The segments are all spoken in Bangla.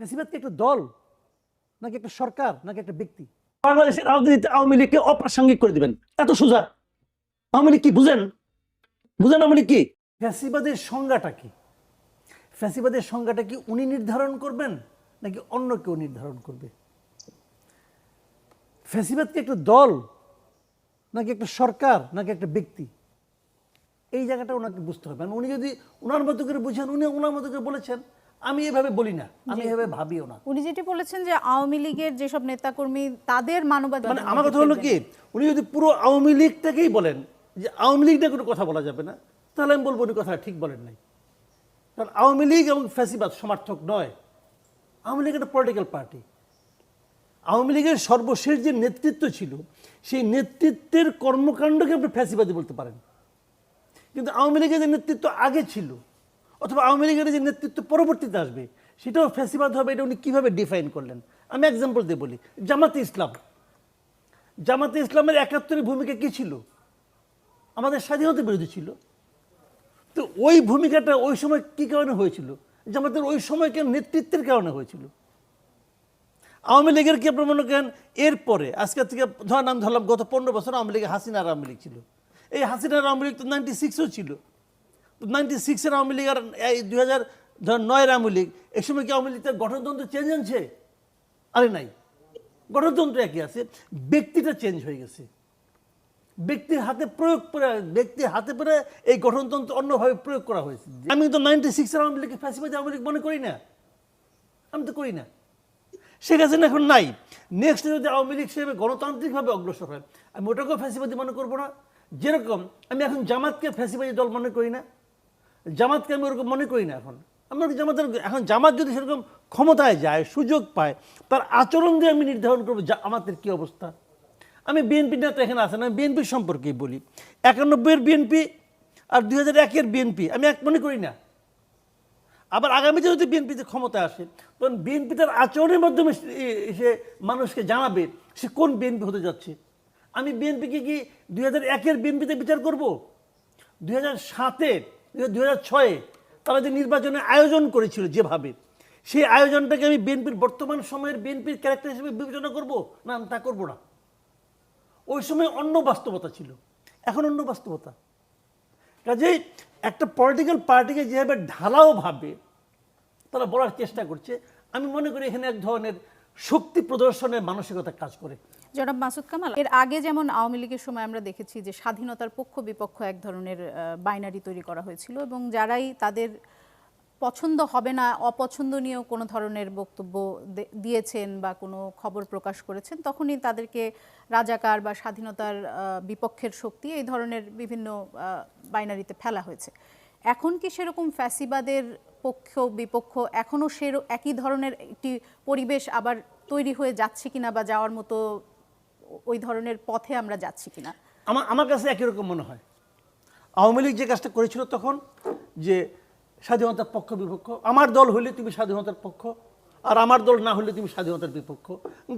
ফ্যাসিবাদ কি একটা দল? নাকি একটা সরকার? নাকি একটা ব্যক্তি? বাংলাদেশের রাজনীতিতে আওয়ামী লীগকে অপ্রাসঙ্গিক করে দিবেন। এত সোজা। আওয়ামী লীগ কি বুঝেন? বুঝেন আওয়ামী লীগ কি? ফ্যাসিবাদের সংজ্ঞাটা কি? ফ্যাসিবাদের সংজ্ঞাটা কি উনি নির্ধারণ করবেন নাকি অন্য কেউ নির্ধারণ করবে? ফ্যাসিবাদ কি একটা দল নাকি একটা সরকার নাকি একটা ব্যক্তি? এই জায়গাটা ওনাকে বুঝতে হবে। উনি যদি ওনার মতো করে বুঝেন উনি ওনার মতো করে বলেছেন আমি এভাবে বলি না আমি এভাবে ভাবিও না। উনি যেটি বলেছেন যে আওয়ামী লীগের যেসব নেতাকর্মী তাদের মানবাধিকার মানে আমার কথা হলো কি উনি যদি পুরো আওয়ামী লীগটাকেই বলেন যে আওয়ামী লীগ কোনো কথা বলা যাবে না তাহলে আমি বলব উনি কথা ঠিক বলেন নাই। কারণ আওয়ামী লীগ এবং ফ্যাসিবাদ সমার্থক নয়। আওয়ামী লীগ একটা পলিটিক্যাল পার্টি আওয়ামী লীগের সর্বশেষ যে নেতৃত্ব ছিল সেই নেতৃত্বের কর্মকাণ্ডকে আপনি ফ্যাসিবাদী বলতে পারেন। কিন্তু আওয়ামী লীগের যে নেতৃত্ব আগে ছিল অথবা আওয়ামী লীগের যে নেতৃত্ব পরবর্তীতে আসবে, সেটাও ফ্যাসিবাদ হবে, এটা উনি কীভাবে ডিফাইন করলেন? আমি এক্সাম্পল দিয়ে বলি। জামাতে ইসলাম। জামাতে ইসলামের একাত্তরের ভূমিকা কী ছিল? আমাদের স্বাধীনতা বিরোধী ছিল। তো ওই ভূমিকাটা ওই সময় কী কারণে হয়েছিল? জামাতের ওই সময়কার নেতৃত্বের কারণে হয়েছিল? আওয়ামী লীগের কি আপনার মনে করেন? এরপরে, আজকে থেকে ধর নাম ধরলাম গত পনেরো বছর আওয়ামী লীগ হাসিনার আওয়ামী লীগ ছিল। এই হাসিনার আওয়ামী লীগ তো নাইনটি সিক্সও ছিল। নাইনটি সিক্সের আওয়ামী লীগ আর এই দুই হাজার, ধর নয়ের আওয়ামী লীগ এই সময় কি আওয়ামী লীগের গঠনতন্ত্র চেঞ্জ আনছে? আরে নাই। গঠনতন্ত্র একই আছে। ব্যক্তিটা চেঞ্জ হয়ে গেছে। ব্যক্তির হাতে প্রয়োগ করে, ব্যক্তির হাতে পরে এই গঠনতন্ত্র অন্যভাবে প্রয়োগ করা হয়েছে। আমি তো নাইনটি সিক্সের আওয়ামী লীগকে ফ্যাসিবাদী আওয়ামী লীগ মনে করি না। আমি তো করি না। শেখ হাসিনা এখন নাই। নেক্সট যদি আওয়ামী লীগ হিসেবে গণতান্ত্রিকভাবে অগ্রসর হয়, আমি ওটাকেও ফ্যাসিবাদী মনে করব না। যেরকম আমি এখন জামাতকে ফ্যাসিবাদী দল মনে করি না। জামাতকে আমি ওরকম মনে করি না এখন। আমরা জামাতের এখন জামাত যদি সেরকম ক্ষমতায় যায়, সুযোগ পায়, তার আচরণ দিয়ে আমি নির্ধারণ করব আমাদের কী অবস্থা। আমি বিএনপি নেতা এখানে আসেন, আমি বিএনপির সম্পর্কেই বলি। একানব্বইয়ের বিএনপি আর দুই হাজার একের বিএনপি, আমি এক মনে করি না। আবার আগামীতে যদি বিএনপিতে ক্ষমতা আসে, তখন বিএনপি তার আচরণের মাধ্যমে সে মানুষকে জানাবে সে কোন বিএনপি হতে যাচ্ছে। আমি বিএনপিকে কি দুই হাজার একের বিএনপিতে বিচার করব? দুই হাজার সাতের দুই হাজার ছয়ে তারা যে নির্বাচনের আয়োজন করেছিল যেভাবে, সেই আয়োজনটাকে আমি বিএনপির বর্তমান সময়ের বিএনপির ক্যারেক্টার হিসেবে বিবেচনা করব? না তা করব না। ওই সময় অন্য বাস্তবতা ছিল। এখন অন্য বাস্তবতা। কাজেই একটা পলিটিক্যাল পার্টিকে যেভাবে ঢালাও ভাবে, তারা বলার চেষ্টা করছে। আমি মনে করি এখানে এক ধরনের শক্তি প্রদর্শনের মানসিকতা কাজ করে। জনাব মাসুদ কামাল, এর আগে যেমন আওয়ামী লীগের সময় আমরা দেখেছি যে স্বাধীনতার পক্ষ বিপক্ষ এক ধরনের বাইনারি তৈরি করা হয়েছিল এবং যারাই তাদের পছন্দ হবে না, অপছন্দনীয় কোনো ধরনের বক্তব্য দিয়েছেন বা কোনো খবর প্রকাশ করেছেন, তখনই তাদেরকে রাজাকার বা স্বাধীনতার বিপক্ষের শক্তি এই ধরনের বিভিন্ন বাইনারিতে ফেলা হয়েছে। এখন কি সেরকম ফ্যাসিবাদের পক্ষ, বিপক্ষ, এখনও সে একই ধরনের একটি পরিবেশ আবার তৈরি হয়ে যাচ্ছে কিনা বা যাওয়ার মতো ওই ধরনের পথে আমরা যাচ্ছি কিনা? আমার আমার কাছে একই রকম মনে হয়। আওয়ামী লীগ যে কাজটা করেছিল তখন, যে স্বাধীনতার পক্ষ, বিপক্ষ, আমার দল হলে তুমি স্বাধীনতার পক্ষ, আর আমার দল না হলে তুমি স্বাধীনতার বিপক্ষ।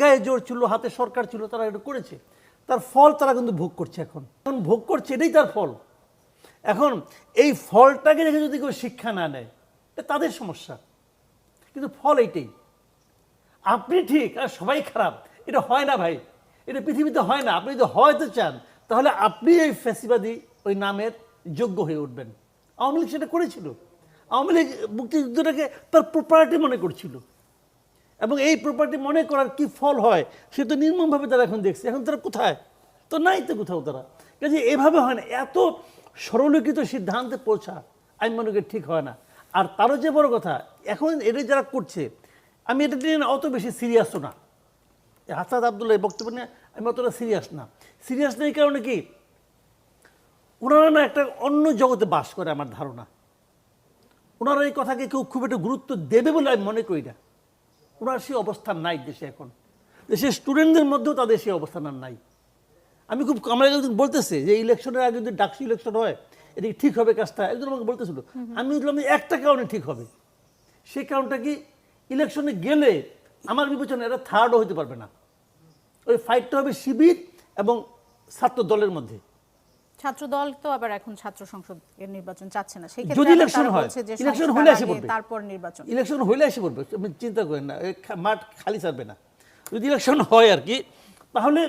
গায়ে জোর ছিল, হাতে সরকার ছিল, তারা এটা করেছে। তার ফল তারা কিন্তু ভোগ করছে এখন। এখন ভোগ করছে, এটাই তার ফল। এখন এই ফলটাকে দেখে যদি কেউ শিক্ষা না নেয় তাদের সমস্যা। কিন্তু ফল এইটাই। আপনি ঠিক আর সবাই খারাপ। এটা হয় না ভাই। এটা পৃথিবীতে হয় না। আপনি যদি হয়তো চান, তাহলে আপনি এই ফ্যাসিবাদী ওই নামের যোগ্য হয়ে উঠবেন। আওয়ামী লীগ সেটা করেছিল। আওয়ামী লীগ মুক্তিযুদ্ধটাকে তার প্রপার্টি মনে করছিল। এবং এই প্রপার্টি মনে করার কি ফল হয়, সে তো নির্মমভাবে তারা এখন দেখছে। এখন তারা কোথায়? তো নাই তো কোথাও তারা। কাজে এভাবে হয় না। এত সরলীকৃত সিদ্ধান্তে পৌঁছা, আমি মনে করি ঠিক হয় না। আর তারও যে বড় কথা, এখন এটা যারা করছে, আমি এটা নিয়ে অত বেশি সিরিয়াসও না। হাসাদ আবদুল্লাহ এই বক্তব্য নিয়ে আমি অতটা সিরিয়াস না। সিরিয়াস নেই কারণে কি? ওনারা না একটা অন্য জগতে বাস করে আমার ধারণা। ওনারা এই কথাকে কেউ খুব একটা গুরুত্ব দেবে বলে আমি মনে করি না। ওনার সেই অবস্থান নাই দেশে এখন। দেশের স্টুডেন্টদের মধ্যেও তাদের সেই অবস্থান আর নাই। আমি খুব আমরা একদিন বলতেছে যে ইলেকশনের আগে যদি ডাকসু ইলেকশন হয় এটা ঠিক হবে কাজটা। একজন আমাকে বলতেছিল আমি বললাম একটা কারণে ঠিক হবে। সেই কারণটা কি? ইলেকশনে গেলে আমার বিবেচনা এরা থার্ডও হতে পারবে না। ওই ফাইটটা হবে শিবির এবং ছাত্র দলের মধ্যে। ছাত্র দল তো আবার এখন ছাত্র সংসদের নির্বাচন চাচ্ছে না। সেই যদি election হয়, সংস্কার হলে এসে পড়বে। তারপর নির্বাচন। ইলেকশন হইলে এসে পড়বে। আপনি চিন্তা করেন না মাঠ খালি ছাড়বে না। যদি ইলেকশন হয় আর কি তাহলে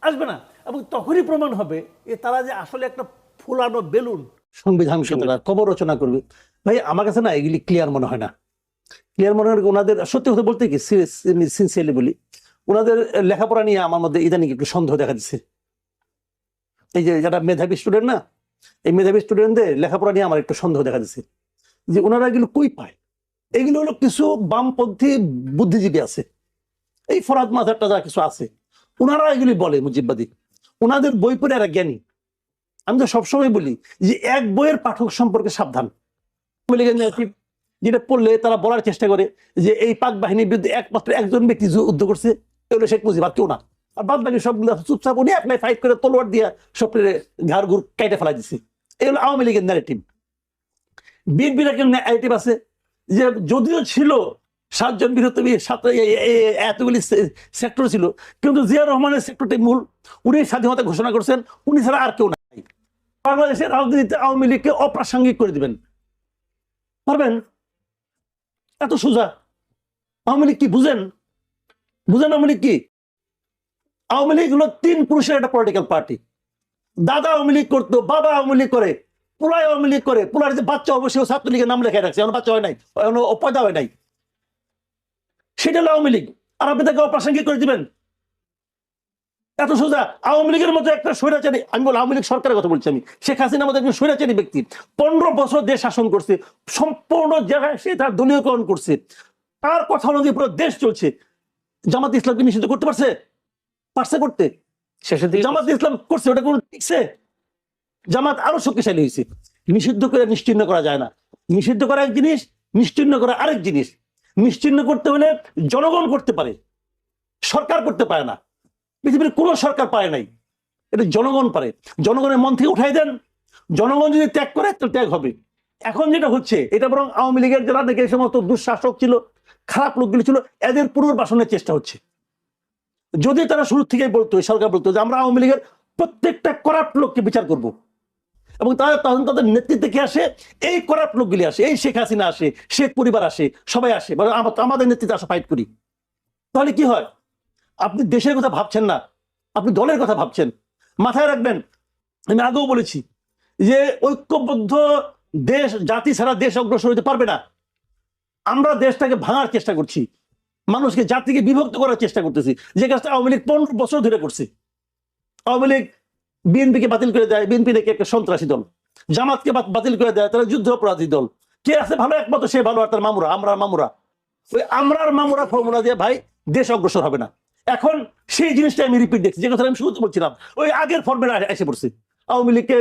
আসবে না। এবং তখনই প্রমাণ হবে যে তারা যে আসলে একটা ফুলানো বেলুন সংবিধান তারা কবর রচনা করবে। ভাই আমার কাছে না এগুলি ক্লিয়ার মনে হয় না। ক্লিয়ার মনে হয় ওনাদের সত্যি কথা বলতে কি সিনসিয়ারলি বলি ওনাদের লেখাপড়া নিয়ে আমার মধ্যে ইদানিং একটু সন্দেহ দেখা দিচ্ছে এই যে যারা মেধাবী স্টুডেন্ট না এই মেধাবী স্টুডেন্টদের লেখাপড়া নিয়ে আমার একটু সন্দেহ দেখা দিচ্ছে যে ওনারা এগুলো কই পায়? এগুলো হলো কিছু বামপন্থী বুদ্ধিজীবী আছে। এই ফরাদ মাথারটা যা কিছু আছে ওনারা এগুলি বলে মুজিববাদী। ওনাদের বই পড়ে এরা জ্ঞানী। আমি তো সবসময় বলি যে এক বইয়ের পাঠক সম্পর্কে সাবধান। যেটা পড়লে তারা বলার চেষ্টা করে যে এই পাক বাহিনীর বিরুদ্ধে একমাত্র একজন ব্যক্তি যুদ্ধ করছে এগুলো শেখ মুজিব, আর কেউ না। আর বাদ বাকি সবগুলো চুপচাপ উনি একলাই ফাইট করে তলোয়ার দিয়ে সব ঘাড় ঘুর কাইটে ফেলা দিচ্ছে এগুলো আওয়ামী লীগের ন্যারেটিভ বিএনপির একটা ন্যারেটিভ আছে যে যদিও ছিল সাতজন বৃহত্তম সাত এতগুলি সেক্টর ছিল, কিন্তু জিয়া রহমানের সেক্টরটি মূল। উনি স্বাধীনতা ঘোষণা করছেন, উনি ছাড়া আর কেউ বাংলাদেশের রাজনীতিতে আওয়ামী লীগকে অপ্রাসঙ্গিক করে দিবেন। পারবেন? এত সোজা। আওয়ামী লীগ কি বুঝেন? বুঝেন আওয়ামী লীগ কি? আওয়ামী লীগ হলো তিন পুরুষের একটা পলিটিক্যাল পার্টি দাদা আওয়ামী লীগ করতো, বাবা আওয়ামী লীগ করে পুরাই আওয়ামী লীগ করে পুরার যে বাচ্চা অবশ্যই ছাত্রলীগের নাম লেখা রাখছে, এখন বাচ্চা হয় নাই, এখন পয়দা হয় নাই। সেটা হলো আওয়ামী লীগ। আর আপনি তাকে অপ্রাসঙ্গিক করে দিবেন? এত সোজা আওয়ামী লীগের মতো একটা স্বৈরাচারী আমি বল আওয়ামী লীগ সরকারের কথা বলছি আমি শেখ হাসিনার মতো একজন স্বৈরাচারী ব্যক্তি। পনেরো বছর দেশ শাসন করছে সম্পূর্ণ জায়গায় সে তার দলীয়করণ করছে। তার কথা অনুযায়ী পুরো দেশ চলছে। জামাত ইসলামকে নিষিদ্ধ করতে পারছে? পারছে করতে। শেষের দিকে জামাত ইসলাম করছে ওটা কোনো ঠিকছে জামাত আরও শক্তিশালী হয়েছে। নিষিদ্ধ করে নিশ্চিন্ন করা যায় না। নিষিদ্ধ করা এক জিনিস নিশ্চিন্ন করা আরেক জিনিস। নিশ্চিন্ন করতে হলে জনগণ করতে পারে। সরকার করতে পারে না। পৃথিবীর কোনো সরকার পারে নাই। এটা জনগণ পারে। জনগণের মন থেকে উঠাই দেন। জনগণ যদি ত্যাগ করে তো ত্যাগ হবে। এখন যেটা হচ্ছে, এটা বরং আওয়ামী লীগের যারা নাকি এই সমস্ত দুঃশাসক ছিল, খারাপ লোকগুলি ছিল, এদের পুনর্বাসনের চেষ্টা হচ্ছে। যদি তারা শুরু থেকেই বলতো সরকার বলতো যে আমরা আওয়ামী লীগের প্রত্যেকটা করাপ্ট লোককে বিচার করব। এবং তারা তখন তাদের নেতৃত্বে কে আসে? এই করাপ্ট লোকগুলি আসে। এই শেখ হাসিনা আসে, শেখ পরিবার আসে, সবাই আসে। আমাদের নেতৃত্বে আসা ফাইট করি। তাহলে কি হয়? আপনি দেশের কথা ভাবছেন না, আপনি দলের কথা ভাবছেন। মাথায় রাখবেন, আমি আগেও বলেছি যে ঐক্যবদ্ধ দেশ, জাতি ছাড়া দেশ অগ্রসর হতে পারবে না। আমরা দেশটাকে ভাঙার চেষ্টা করছি, মানুষকে জাতিকে বিভক্ত করার চেষ্টা করতেছি, যে কাজটা আওয়ামী লীগ পনেরো বছর ধরে করছে। আওয়ামী লীগ বিএনপিকে বাতিল করে দেয়, বিএনপি নাকি একটা সন্ত্রাসী দল। জামাতকে বাতিল করে দেয়, তারা যুদ্ধ অপরাধী দল। কে আছে ভালো একমাত্র সে ভালো, আর তার মামুরা, আমরা মামুরা। ওই আমরার মামুরা ফর্মুলা দিয়ে ভাই দেশ অগ্রসর হবে না। এখন সেই জিনিসটা আমি রিপিট দেখছি। যে কথা আমি শুরুতে বলছিলাম, ওই আগের ফর্মেট এসে পড়ছি। আওয়ামী লীগকে